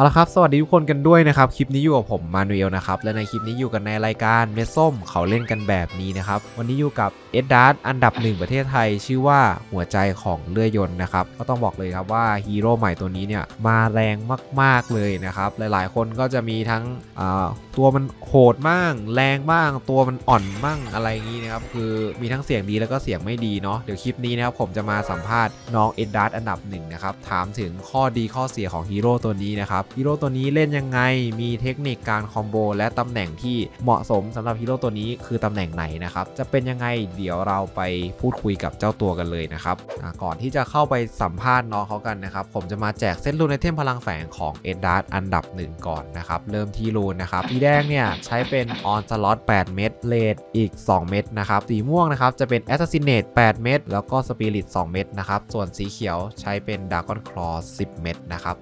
เอาละครับ สวัสดีทุกคนกันด้วยนะครับ คลิปนี้อยู่กับผมมานูเอลนะครับ และในคลิปนี้อยู่กันในรายการเมส้มเขาเล่นกันแบบนี้นะครับ วันนี้อยู่กับเอ็ดดาร์อันดับหนึ่งประเทศไทย ชื่อว่าหัวใจของเลื่อยยนต์นะครับ ก็ต้องบอกเลยครับว่าฮีโร่ใหม่ตัวนี้เนี่ยมาแรงมากๆเลยนะครับ หลายๆ คนก็จะมีทั้งอ่าตัวมันโหดบ้างแรงบ้าง ตัวมันอ่อนบ้างอะไรอย่างนี้นะครับ คือมีทั้งเสียงดีแล้วก็เสียงไม่ดีเนาะ เดี๋ยวคลิปนี้นะครับผมจะมาสัมภาษณ์น้องเอ็ดดาร์อันดับหนึ่งนะครับ ถามถึงข้อดีข้อเสียของฮีโร่ตัวนี้นะครับฮีโร่ตัวนี้เล่นยังไง มีเทคนิคการคอมโบและตำแหน่งที่เหมาะสมสำหรับฮีโร่ตัวนี้คือตำแหน่งไหนนะครับ จะเป็นยังไงเดี๋ยวเราไปพูดคุยกับเจ้าตัวกันเลยนะครับก่อนที่จะเข้าไปสัมภาษณ์น้องเขากันนะครับ ผมจะมาแจกเซตรูนไอเทมพลังแฝงของเอ็ดดาร์อันดับหนึ่งก่อนนะครับเริ่มที่รูนนะครับสีแดงเนี่ยใช้เป็นออนสล็อต8เม็ดเลดอีก 2 เม็ดนะครับสีม่วงนะครับจะเป็น Assassinate 8เม็ดแล้วก็ Spirit 2เม็ดนะครับส่วนสีเขียวใช้เป็น Dragon Claw 10 เม็ดนะครับ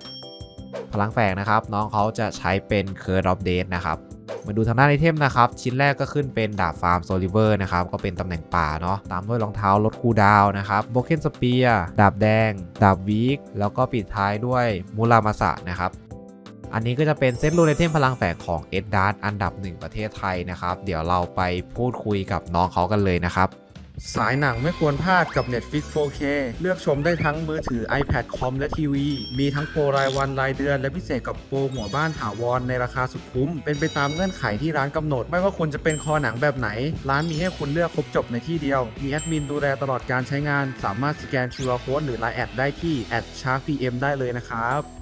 พลังแฝงนะครับ น้องเขาจะใช้เป็น Curse of Death นะครับมาดูทางด้านไอเทมนะครับ ชิ้นแรกก็ขึ้นเป็นดาบฟาร์มโซลิเวอร์นะครับ ก็เป็นตำแหน่งป่าเนาะตามด้วยรองเท้าลดคูดาวน์นะครับโบเคนสเปียดาบแดง ดาบวีกแล้วก็ปิดท้ายด้วยมูรามาสะนะครับอันนี้ก็จะเป็นเซตรูนไอเทมพลังแฝงของเอ็ดดาร์อันดับหนึ่งประเทศไทยนะครับ เดี๋ยวเราไปพูดคุยกับน้องเขากันเลยนะครับ สายหนังไม่ควรพลาดกับ Netflix 4K เลือกชมได้ทั้งมือถือ iPad คอม และทีวี มีทั้งโปรรายวันรายเดือน และพิเศษกับโปรหัวบ้านถาวรในราคาสุดคุ้ม เป็นไปตามเงื่อนไขที่ร้านกำหนด ไม่ว่าคุณจะเป็นคอหนังแบบไหน ร้านมีให้คุณเลือกครบจบในที่เดียว มีแอดมินดูแลตลอดการใช้งาน สามารถสแกน QR Code หรือ Line แอดได้ที่ @sharkpm ได้เลยนะครับ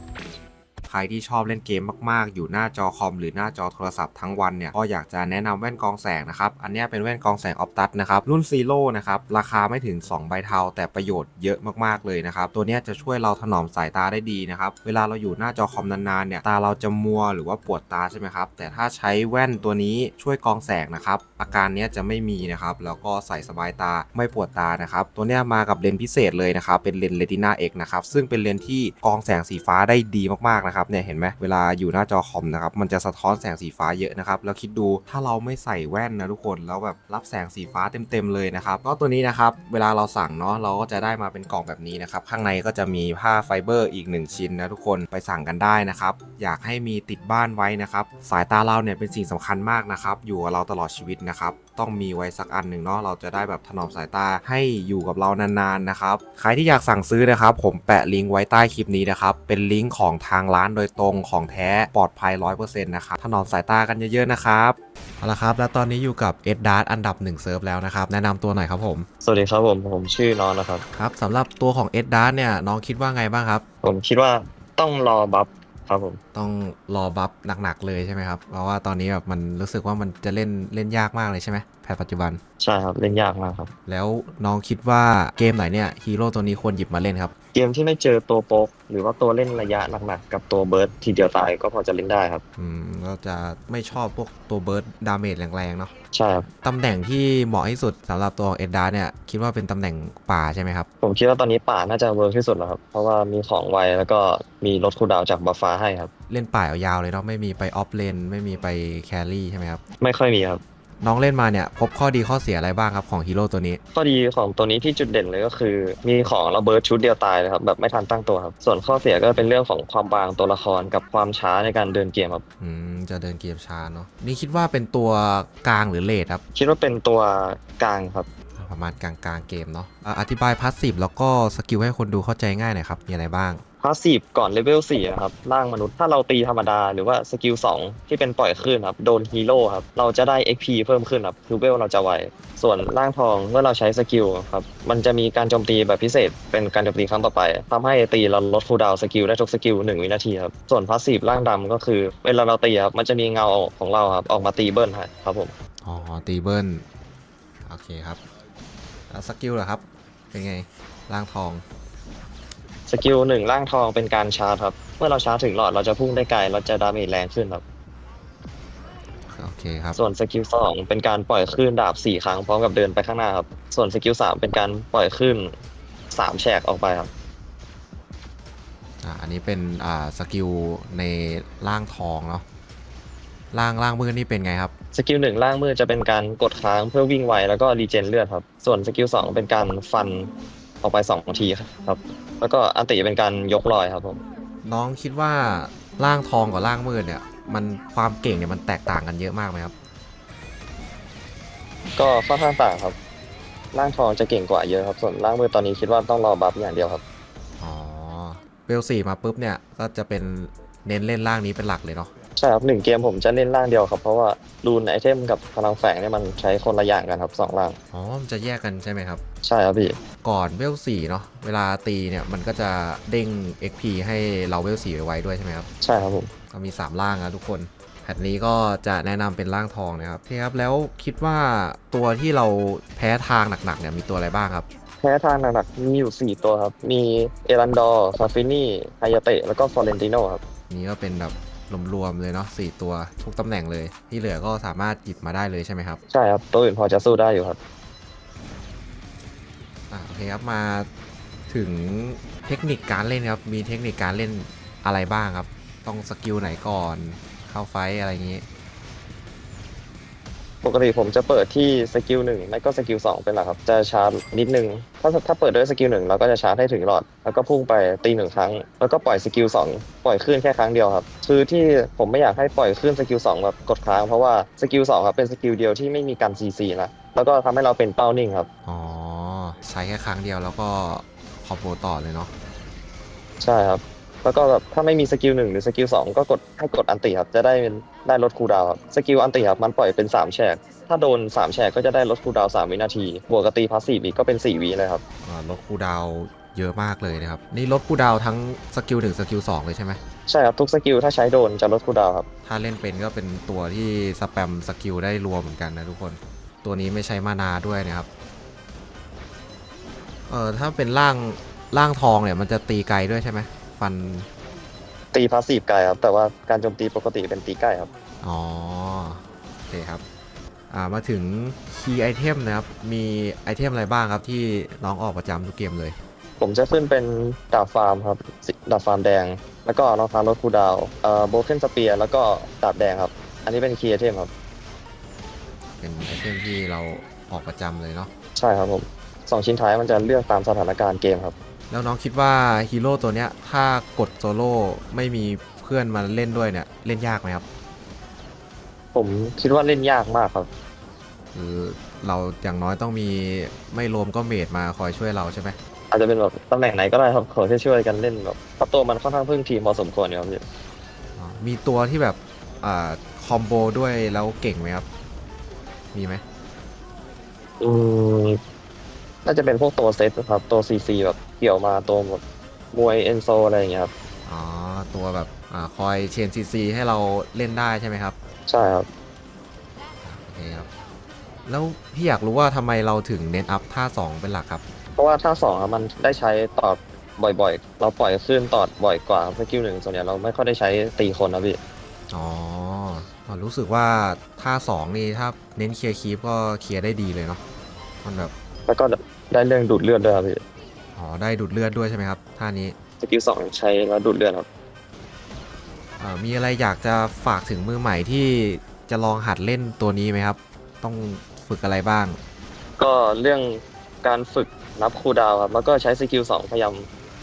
ใครที่ชอบเล่นเกมมากๆ อยู่หน้าจอคอมหรือหน้าจอโทรศัพท์ทั้งวันเนี่ยก็อยากจะแนะนำแว่นกองแสงนะครับ อันนี้เป็นแว่นกองแสงออ t ตัสนะครับรุ่นซีโร่นะครับราคาไม่ถึง 2 ใบเทา แต่ประโยชน์เยอะมากๆเลยนะครับตัวนี้จะช่วยเราถนอมสายตาได้ดีนะครับเวลาเราอยู่หน้าจอคอมนานๆเนี่ยตาเราจะมัวหรือว่าปวดตาใช่ไหมครับแต่ถ้าใช้แว่นตัวนี้ช่วยกองแสงนะครับอาการนี้จะไม่มีนะครับแล้วก็ใส่สบายตาไม่ปวดตานะครับตัวนี้มากับเลนส์พิเศษเลยนะครับเป็นเลนส์ Retina X นะครับซึ่งเป็นเลนส์ที่กองแสงสีฟ้าได้ดีมากๆนะครับเนี่ยเห็นไหมเวลาอยู่หน้าจอคอมนะครับมันจะสะท้อนแสงสีฟ้าเยอะนะครับแล้วคิดดูถ้าเราไม่ใส่แว่นนะทุกคนแล้วแบบรับแสงสีฟ้าเต็มๆเลยนะครับก็ตัวนี้นะครับเวลาเราสั่งเนาะเราก็จะได้มาเป็นกล่องแบบนี้นะครับข้างในก็จะมีผ้าไฟเบอร์อีก 1 ชิ้นนะทุกคนไปสั่งกันได้นะครับอยากให้มีติดบ้านไว้นะครับสายตาเราเนี่ยเป็นสิ่งสำคัญมากนะครับอยู่กับเราตลอดชีวิตนะครับ ต้องมีไว้สักอันหนึ่งเนาะเราจะได้แบบถนอมสายตาให้อยู่กับเรานานๆนะครับใครที่อยากสั่งซื้อนะครับ ผมแปะลิงก์ไว้ใต้คลิปนี้นะครับ เป็นลิงก์ของทางร้านโดยตรงของแท้ปลอดภัย 100%นะครับถนอมสายตากันเยอะๆนะครับเอาละครับ แล้วตอนนี้อยู่กับเอ็ดดาร์อันดับ1เซิร์ฟแล้วนะครับ แนะนำตัวหน่อยครับผม สวัสดีครับผม ผมชื่อนอนนะครับ ครับสำหรับตัวของเอ็ดดาร์เนี่ยน้องคิดว่าไงบ้างครับ ผมคิดว่าต้องรอบัฟ ครับผม ต้องรอบัฟหนักๆเลยใช่ไหมครับ เพราะว่าตอนนี้แบบมันรู้สึกว่ามันจะเล่นเล่นยากมากเลยใช่ไหม พทปัจจุบัน ใช่ครับเล่นยากมากครับ แล้วน้องคิดว่าเกมไหนเนี่ยฮีโร่ตัวนี้ควรหยิบมาเล่นครับ เกมที่ไม่เจอตัวโป๊กหรือว่าตัวเล่นระยะหนักๆกับตัวเบิร์ดทีเดียวตายก็พอจะเล่นได้ครับ อืมก็จะไม่ชอบพวกตัวเบิร์ดดาเมจแรงๆเนาะใช่ครับตำแหน่งที่เหมาะที่สุดสำหรับตัวเอ็ดดาเนี่ยคิดว่าเป็นตำแหน่งป่าใช่ไหมครับผมคิดว่าตอนนี้ป่าน่าจะเวิร์กที่สุดแล้วครับเพราะว่ามีของไวแล้วก็มีลดคูลดาวน์จากบัฟฟ้าให้ครับเล่นป่ายาวๆเลยเนาะไม่มีไปออฟเลนไม่มีไปแครี่ใช่ไหมครับไม่ค่อยมีครับ น้องเล่นมาเนี่ยพบข้อดีข้อเสียอะไรบ้างครับของฮีโร่ตัวนี้ ข้อดีของตัวนี้ที่จุดเด่นเลยก็คือ มีของระเบิดชุดเดียวตายเลยครับแบบไม่ทันตั้งตัวครับ ส่วนข้อเสียก็เป็นเรื่องของความบางตัวละครกับความช้าในการเดินเกมครับ อืมจะเดินเกมช้าเนาะนี่คิดว่าเป็นตัวกลางหรือเลดครับ คิดว่าเป็นตัวกลางครับ ประมาณกลางๆเกมเนาะอะอธิบายพาสซีฟแล้วก็สกิลให้คนดูเข้าใจง่ายหน่อยครับมีอะไรบ้างพาสซีฟก่อนเลเวล4นะครับร่างมนุษย์ถ้าเราตีธรรมดาหรือว่าสกิล2ที่เป็นปล่อยขึ้นครับโดนฮีโร่ครับเราจะได้ XP เพิ่มขึ้นครับคือเวลเราจะไวส่วนร่างทองเมื่อเราใช้สกิลครับมันจะมีการโจมตีแบบพิเศษ เป็นการโจมตีครั้งต่อไปทำให้ตีเราลดคูลดาวสกิลได้ทุกสกิล1วินาทีครับส่วนพาสซีฟร่างดำก็คือ เวลาเราตีครับมันจะมีเงาของเราครับออกมาตีเบิ้ลให้ครับผมอ๋อตีเบิลโอเคครับแล้วสกิลเหรอครับเป็นไงร่างทอง สกิลหนึ่งร่างทองเป็นการชาร์จครับ เมื่อเราชาร์จถึงหลอดเราจะพุ่งได้ไกลเราจะดาเมจแรงขึ้นครับ โอเคครับ ส่วนสกิลสองเป็นการปล่อยคลื่นดาบสี่ครั้งพร้อมกับเดินไปข้างหน้าครับ ส่วนสกิลสามเป็นการปล่อยคลื่นสามแฉกออกไปครับ อ่า อันนี้เป็นอ่าสกิลในร่างทองเนาะ ร่างร่างมือนี่เป็นไงครับ สกิลหนึ่งล่างมือจะเป็นการกดค้างเพื่อวิ่งไวแล้วก็รีเจนเลือดครับ ส่วนสกิลสองเป็นการฟัน ออกไปสองทีครับ แล้วก็อันติเป็นการยกลอยครับผม น้องคิดว่าร่างทองกับร่างมืดเนี่ย มันความเก่งเนี่ยมันแตกต่างกันเยอะมากไหมครับ ก็ค่อนข้างต่างครับ ร่างทองจะเก่งกว่าเยอะครับ ส่วนร่างมือตอนนี้คิดว่าต้องรอบัฟอย่างเดียวครับ อ๋อเวลสี่มาปุ๊บเนี่ยก็จะเป็นเน้นเล่นร่างนี้เป็นหลักเลยเนาะ ใช่ครับหนึ่งเกมผมจะเล่นร่างเดียวครับ เพราะว่ารูนไอเทมกับพลังแฝงเนี่ยมันใช้คนละอย่างกันครับสองร่าง อ๋อมันจะแยกกันใช่ไหมครับ ใช่ครับพี่ ก่อนเวลสี่เนาะเวลาตีเนี่ยมันก็จะเด้ง XP ให้เราเวลสี่ไว้ด้วยใช่ไหมครับใช่ครับผม ก็มี 3 ร่างนะทุกคนแพทนี้ก็จะแนะนำเป็นร่างทองนะครับโอเคครับแล้วคิดว่าตัวที่เราแพ้ทางหนักๆเนี่ยมีตัวอะไรบ้างครับ แพ้ทางหนักๆมีอยู่4ตัวครับ มีเอรันดอร์ซาฟินี่ไฮยาเตะแล้วก็ฟอเรนติโนครับ นี่ก็เป็นแบบ รวมๆเลยเนาะสี่ตัวทุกตำแหน่งเลย ที่เหลือก็สามารถหยิบมาได้เลยใช่ไหมครับ ใช่ครับ ตัวอื่นพอจะสู้ได้อยู่ครับ อ่าโอเคครับมาถึงเทคนิคการเล่นครับ มีเทคนิคการเล่นอะไรบ้างครับ ต้องสกิลไหนก่อน เข้าไฟต์อะไรอย่างนี้ ปกติผมจะเปิดที่สกิลหนึ่งไม่ก็สกิลสองเป็นหลักครับ จะชาร์จนิดนึง ถ้าถ้าเปิดด้วยสกิลหนึ่งเราก็จะชาร์จให้ถึงหลอด แล้วก็พุ่งไปตีหนึ่งครั้ง แล้วก็ปล่อยสกิลสองปล่อยขึ้นแค่ครั้งเดียวครับ คือที่ผมไม่อยากให้ปล่อยขึ้นสกิลสองแบบกดค้างเพราะว่าสกิลสองครับเป็นสกิลเดียวที่ไม่มีการซีซีนะแล้วก็ทำให้เราเป็นเป้านิ่งครับ อ๋อ ใช้แค่ครั้งเดียวแล้วก็คอมโบต่อเลยเนาะ ใช่ครับ แล้วก็แบบถ้าไม่มีสกิลหนึ่งหรือสกิลสองก็กดให้กดอันติครับจะได้เป็นได้ลดคูลดาวน์ครับสกิลอันติครับมันปล่อยเป็น3แฉกถ้าโดน3แฉกก็จะได้ลดคูลดาวน์3วินาที บวกกับตีพาสซีฟอีกก็เป็น4วิเลยครับอ่าลดคูลดาวน์เยอะมากเลยนะครับ นี่ลดคูลดาวน์ทั้งสกิลหนึ่งสกิลสองเลยใช่ไหมใช่ครับทุกสกิลถ้าใช้โดนจะลดคูลดาวน์ครับถ้าเล่นเป็นก็เป็นตัวที่สแปมสกิลได้รัวเหมือนกันนะทุกคน ตัวนี้ไม่ใช้มานาด้วยนะครับเออถ้าเป็นร่างร่างทองเนี่ยมันจะตีไกลด้วยใช่ไหม ฟัน ตีพาสซีฟไกลครับ แต่ว่าการโจมตีปกติเป็นตีใกล้ครับ อ๋อ โอเคครับ อ่า มาถึงคีย์ไอเทมนะครับ มีไอเทมอะไรบ้างครับที่น้องออกประจำทุกเกมเลย ผมจะขึ้นเป็นดาบฟาร์มครับสิดาบฟาร์มแดง แล้วก็น้องฟ้าลดคูลดาวน์เอ่อโบเคนสเปียร์แล้วก็ดาบแดงครับ อันนี้เป็นคีย์ไอเทมครับ เป็นไอเทมที่เราออกประจำเลยเนาะ ใช่ครับผมสองชิ้นท้ายมันจะเลือกตามสถานการณ์เกมครับ แล้วน้องคิดว่าฮีโร่ตัวเนี้ยถ้ากดโซโล่ไม่มีเพื่อนมาเล่นด้วยเนี่ยเล่นยากไหมครับผมคิดว่าเล่นยากมากครับ คือเราอย่างน้อยต้องมีไม่รวมก็เมดมาคอยช่วยเราใช่ไหมอาจจะเป็นแบบตำแหน่งไหนก็ได้ครับขอแค่ช่วยกันเล่นแบบเพราะตัวมันค่อนข้างพึ่งทีมพอสมควรอยู่ครับพี่อ๋อมีตัวที่แบบอ่าคอมโบด้วยแล้วเก่งไหมครับ มีไหมอืมน่าจะเป็นพวกตัวเซตครับ ตัวซีซีแบบ เกี่ยวมาตัวแบบมวยเอนโซอะไรอย่างเงี้ยครับอ๋อ ตัวแบบอาคอยเชนซีซีให้เราเล่นได้ใช่ไหมครับใช่ครับ โอเคครับแล้วพี่อยากรู้ว่าทำไมเราถึงเน้นอัพท่า 2 เป็นหลักครับ เพราะว่าท่าสองอะมันได้ใช้ตอดบ่อยๆ เราปล่อยขึ้นตอดบ่อยกว่าสกิลหนึ่งส่วนใหญ่เราไม่ค่อยได้ใช้ตีคนนะพี่อ๋ออ๋อรู้สึกว่าท่า 2 นี่ถ้าเน้นเคลียร์คีปก็เคลียร์ได้ดีเลยเนาะมันแบบแล้วก็ได้เรื่องดูดเลือดด้วยครับพี่ อ๋อได้ดูดเลือดด้วยใช่ไหมครับท่านี้สกิลสองใช้แล้วดูดเลือดครับเอ่อมีอะไรอยากจะฝากถึงมือใหม่ที่จะลองหัดเล่นตัวนี้ไหมครับ ต้องฝึกอะไรบ้าง ก็เรื่องการฝึกนับคูลดาวน์ครับแล้วก็ใช้สกิลสองพยายาม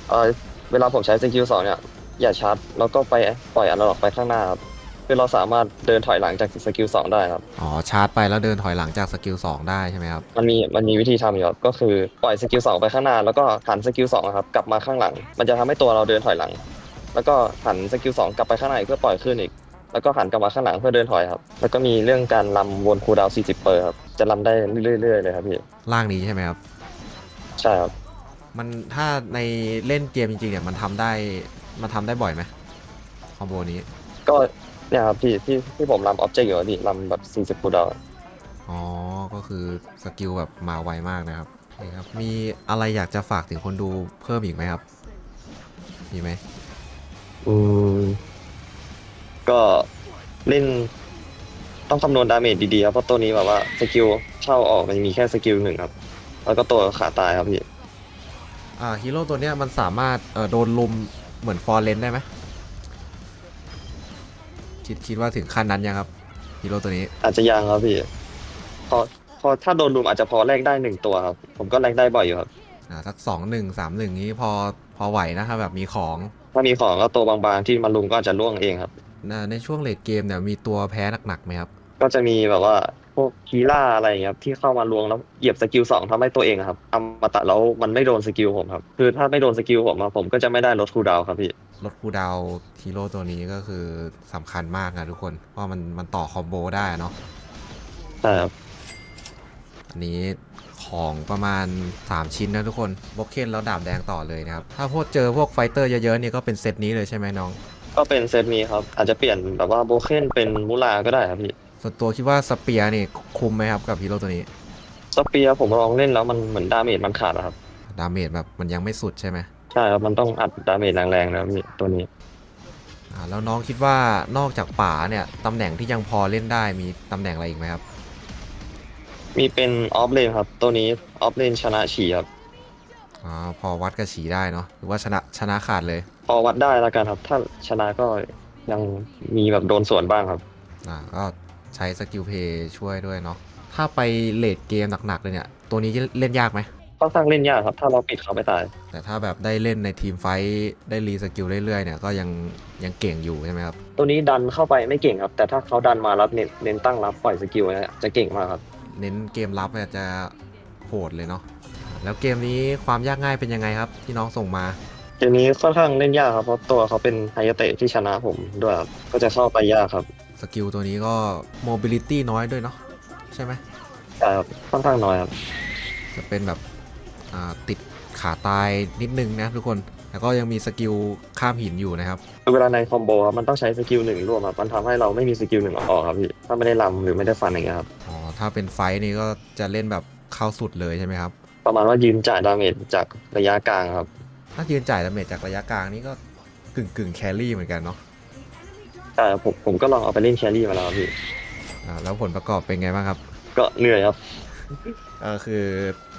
เออเวลาผมใช้สกิลสองเนี่ยอย่าชาร์จแล้วก็ไปปล่อยอันล็อกไปข้างหน้าครับ คือเราสามารถเดินถอยหลังจากสกิลสองได้ครับ อ๋อชาร์จไปแล้วเดินถอยหลังจากสกิล2ได้ใช่ไหมครับมันมีมันมีวิธีทำอยู่ครับก็คือปล่อยสกิลสองไปข้างหน้าแล้วก็หันสกิลสองครับกลับมาข้างหลัง มันจะทำให้ตัวเราเดินถอยหลัง แล้วก็หันสกิลสองกลับไปข้างหน้าอีกเพื่อปล่อยขึ้นอีก แล้วก็หันกลับมาข้างหลังเพื่อเดินถอยครับ แล้วก็มีเรื่องการลำวนคูลดาวน์40 เปอร์ครับจะลำได้เรื่อยๆเลยครับพี่ร่างนี้ใช่ไหมครับ ใช่ครับ มันถ้าในเล่นเกมจริงๆเนี่ยมันทำได้มันทำได้บ่อยไหมคอมโบนี้ ก็ เนี่ยครับพี่ที่ที่ผมลำออบเจกต์อยู่อะพี่ลำแบบ40คูลดาวน์อ๋อ ก็คือสกิลแบบมาไวมากนะครับโอเคครับ มีอะไรอยากจะฝากถึงคนดูเพิ่มอีกไหมครับ มีไหม อืมก็เล่นต้องคำนวณดาเมจดีๆครับเพราะตัวนี้แบบว่าสกิลเข้าออกมันมีแค่สกิลหนึ่งครับ แล้วก็ตัวขาตายครับพี่ อ่าฮีโร่ตัวเนี้ยมันสามารถเอ่อโดนลุมเหมือนฟอร์เรนได้ไหม คิดคิดว่าถึงขั้นนั้นยังครับฮีโร่ตัวนี้ อาจจะยังครับพี่พอพอถ้าโดนรุมอาจจะพอแลกได้หนึ่งตัวครับ ผมก็แลกได้บ่อยอยู่ครับ อ่าสักสองหนึ่งสามหนึ่งนี้พอพอไหวนะครับแบบมีของถ้ามีของก็ตัวบางๆที่มาลุมก็อาจจะล่วงเองครับในช่วงเลดเกมเนี่ยมีตัวแพ้หนักๆไหมครับ ก็จะมีแบบว่าพวกคีล่าอะไรอย่างเงี้ยครับที่เข้ามาลวงแล้วเหยียบสกิลสองทำให้ตัวเองอะครับอมตะแล้วมันไม่โดนสกิลผมครับ คือถ้าไม่โดนสกิลผมอะผมก็จะไม่ได้ลดคูลดาวน์ครับพี่ ลดคูลดาวน์ฮีโร่ตัวนี้ก็คือสำคัญมากนะทุกคน เพราะมันมันต่อคอมโบได้เนาะใช่ครับอันนี้ของประมาณ 3 ชิ้นนะทุกคนบล็อกเคนแล้วดาบแดงต่อเลยนะครับ ถ้าพวกเจอพวกไฟเตอร์เยอะๆเนี่ยก็เป็นเซตนี้เลยใช่ไหมน้อง ก็เป็นเซตนี้ครับ อาจจะเปลี่ยนแบบว่าโบเคนเป็นมูลาก็ได้ครับพี่ส่วนตัวคิดว่าสเปียร์นี่คุ้มไหมครับกับฮีโร่ตัวนี้ สเปียร์ผมลองเล่นแล้วมันเหมือนดาเมจมันขาดอะครับ ดาเมจแบบมันยังไม่สุดใช่ไหม ใช่ครับมันต้องอัดดาเมจแรงๆนะครับพี่ตัวนี้อ่าแล้วน้องคิดว่านอกจากป่าเนี่ยตำแหน่งที่ยังพอเล่นได้มีตำแหน่งอะไรอีกไหมครับ มีเป็นออฟเลนครับ ตัวนี้ออฟเลนชนะฉีครับอ๋อพอวัดกับฉีได้เนาะหรือว่าชนะชนะขาดเลยพอวัดได้แล้วกันครับ ถ้าชนะก็ยังมีแบบโดนสวนบ้างครับ อ่าก็ใช้สกิลเพย์ช่วยด้วยเนาะถ้าไปเลดเกมหนักๆเลยเนี่ยตัวนี้เล่นยากไหมค่ อนข้างเล่นยากครับ ถ้าเราปิดเขาไม่ตาย แต่ถ้าแบบได้เล่นในทีมไฟท์ได้รีสกิลเรื่อยๆเนี่ยก็ยังยังเก่งอยู่ใช่ไหมครับ ตัวนี้ดันเข้าไปไม่เก่งครับ แต่ถ้าเขาดันมารับเน้นเน้นตั้งรับปล่อยสกิลเนี่ยจะเก่งมากครับ เน้นเกมรับเนี่ยจะโหดเลยเนาะแล้วเกมนี้ความยากง่ายเป็นยังไงครับ ที่น้องส่งมาเกมนี้ค่อนข้างเล่นยากครับเพราะตัวเขาเป็นไฮยาเตะที่ชนะผมด้วยครับก็จะเข้าไปยากครับสกิลตัวนี้ก็โมบิลิตี้น้อยด้วยเนาะใช่ไหมใช่ครับค่อนข้างน้อยครับ จะเป็นแบบอ่า ติดขาตายนิดนึงนะทุกคนแล้วก็ยังมีสกิลข้ามหินอยู่นะครับ เวลาในคอมโบครับมันต้องใช้สกิลหนึ่งร่วมครับมันทำให้เราไม่มีสกิลหนึ่งออกครับพี่ถ้าไม่ได้ลำหรือไม่ได้ฟันอย่างเงี้ยครับอ๋อถ้าเป็นไฟท์นี่ก็จะเล่นแบบเข้าสุดเลยใช่ไหมครับ ประมาณว่ายืนจ่ายดาเมจจากระยะกลางครับ ถ้ายืนจ่ายดาเมจจากระยะกลางนี่ก็กึ่งกึ่งแครี่เหมือนกันเนาะใช่ครับผมผมก็ลองเอาไปเล่นแครี่มาแล้วครับพี่อ่าแล้วผลประกอบเป็นไงบ้างครับ ก็เหนื่อยครับเออคือ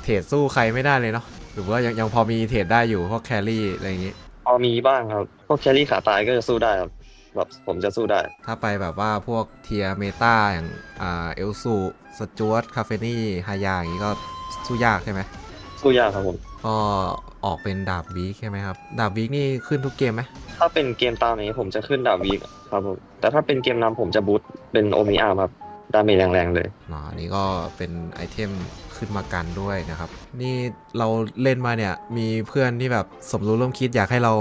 เทรดสู้ใครไม่ได้เลยเนาะหรือว่ายังยังพอมีเทรดได้อยู่พวกแครี่อะไรอย่างงี้พอมีบ้างครับพวกแครี่ขาตายก็จะสู้ได้ครับแบบผมจะสู้ได้ ถ้าไปแบบว่าพวกเทียเมตาอย่างอ่าเอลซูสจวตคาเฟนี่ฮายาอย่างงี้ก็สู้ยากใช่ไหมสู้ยากครับผมก็ออกเป็นดาบวีคใช่ไหมครับ ดาบวีคนี่ขึ้นทุกเกมไหมถ้าเป็นเกมตามนี้ผมจะขึ้นดาบวีกครับผมแต่ถ้าเป็นเกมนำผมจะบูทเป็นโอมิอาร์ครับ ดาเมจแรงๆเลยอ๋ออันนี้ก็เป็นไอเทมขึ้นมากันด้วยนะครับ นี่เราเล่นมาเนี่ย มีเพื่อนที่แบบสมรู้ร่วมคิดอยากให้เรา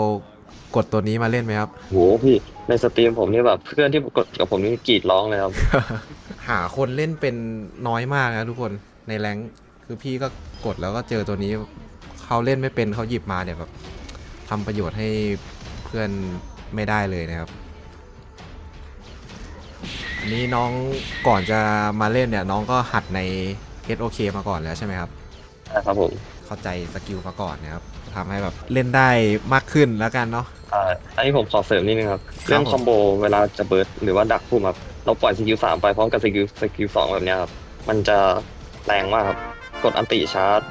กดตัวนี้มาเล่นไหมครับ โหพี่ในสตรีมผมนี่แบบเพื่อนที่กดกับผมนี่กรีดร้องเลยครับ หาคนเล่นเป็นน้อยมากนะทุกคนในแรงค์คือพี่ก็กดแล้วก็เจอตัวนี้เขาเล่นไม่เป็นเขาหยิบมาเนี่ยแบบทำประโยชน์ให้เพื่อนไม่ได้เลยนะครับ อันนี้น้องก่อนจะมาเล่นเนี่ย น้องก็หัดใน SOK มาก่อนแล้วใช่ไหมครับนะครับผมเข้าใจสกิลมาก่อนนะครับทำให้แบบเล่นได้มากขึ้นแล้วกันเนาะ อ่าอันนี้ผมขอเสริมนิดนึงครับ เรื่องคอมโบเวลาจะเบิร์ดหรือว่าดักพุ่มครับเราปล่อยสกิลสามไปพร้อมกับสกิลสกิลสองแบบเนี้ยครับ มันจะแรงมากครับ กดอันติชาร์จ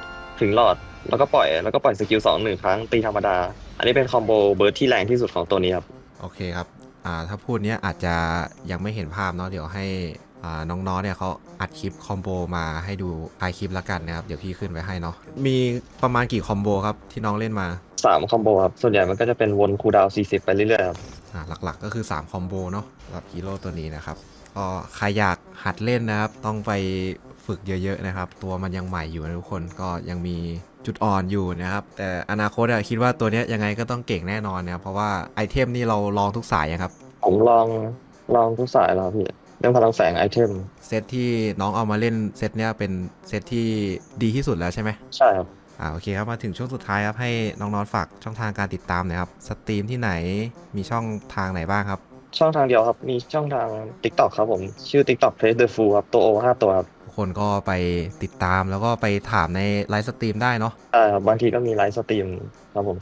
ถึงหลอด แล้วก็ปล่อยแล้วก็ปล่อยสกิลสองหนึ่งครั้งตีธรรมดา อันนี้เป็นคอมโบเบิร์ดที่แรงที่สุดของตัวนี้ครับ โอเคครับอ่า ถ้าพูดเนี้ยอาจจะยังไม่เห็นภาพเนาะเดี๋ยวให้อ่าน้องๆเนี่ยเขาอัดคลิปคอมโบมาให้ดูท้ายคลิปแล้วกันนะครับ เดี๋ยวพี่ขึ้นไว้ให้เนาะมีประมาณกี่คอมโบครับที่น้องเล่นมาสามคอมโบครับ ส่วนใหญ่มันก็จะเป็นวนคูลดาวน์40 ไปเรื่อยๆครับอ่าหลักๆก็คือ 3 คอมโบเนาะสำหรับฮีโร่ตัวนี้นะครับก็ใครอยากหัดเล่นนะครับ ต้องไปฝึกเยอะๆนะครับ ตัวมันยังใหม่อยู่นะทุกคนก็ยังมี จุดอ่อนอยู่นะครับ แต่อนาคตอะคิดว่าตัวเนี้ยยังไงก็ต้องเก่งแน่นอนนะครับเพราะว่าไอเทมนี่เราลองทุกสายนะครับ ผมลองลองทุกสายแล้วครับพี่เรื่องพลังแสงไอเทม เซตที่น้องเอามาเล่นเซตเนี้ยเป็นเซตที่ดีที่สุดแล้วใช่ไหมใช่ครับ อ่าโอเคครับมาถึงช่วงสุดท้ายครับให้น้องๆฝากช่องทางการติดตามหน่อยครับสตรีมที่ไหนมีช่องทางไหนบ้างครับ ช่องทางเดียวครับ มีช่องทาง TikTok ครับผม ชื่อ TikTok Face the Fool ครับ ตัวโอห้าตัวครับทุก คนก็ไปติดตามแล้วก็ไปถามในไลฟ์สตรีมได้เนาะใช่ครับบางทีก็มีไลฟ์สตรีมครับผม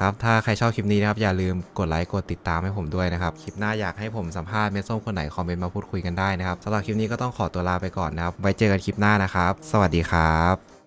ครับ ถ้าใครชอบคลิปนี้นะครับ อย่าลืมกดไลค์กดติดตามให้ผมด้วยนะครับ คลิปหน้าอยากให้ผมสัมภาษณ์เมส้มคนไหน คอมเมนต์มาพูดคุยกันได้นะครับสำหรับคลิปนี้ก็ต้องขอตัวลาไปก่อนนะครับไว้เจอกันคลิปหน้านะครับ สวัสดีครับ